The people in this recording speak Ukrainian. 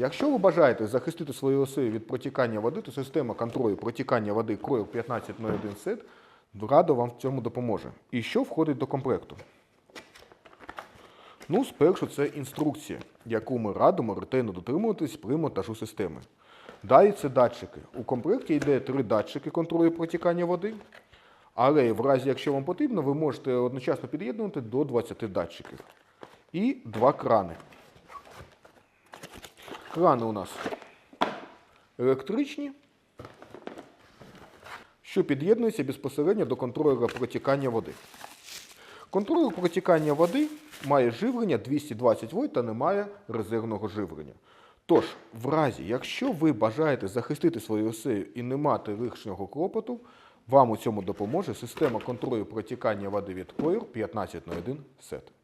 Якщо ви бажаєте захистити свою осею від протікання води, то система контролю протікання води Coil 1501 сет радо вам в цьому допоможе. І що входить до комплекту? Ну, спершу це інструкція, яку ми радимо ретельно дотримуватись при монтажу системи. Далі це датчики. У комплекті йде три датчики контролю протікання води, але в разі, якщо вам потрібно, ви можете одночасно під'єднувати до 20 датчиків. І два крани. Крани у нас електричні, що під'єднуються безпосередньо до контролера протікання води. Контролер протікання води має живлення 220 вольт та не має резервного живлення. Тож, в разі, якщо ви бажаєте захистити свою осею і не мати лишнього клопоту, вам у цьому допоможе система контролю протікання води від Coir 1501 SET.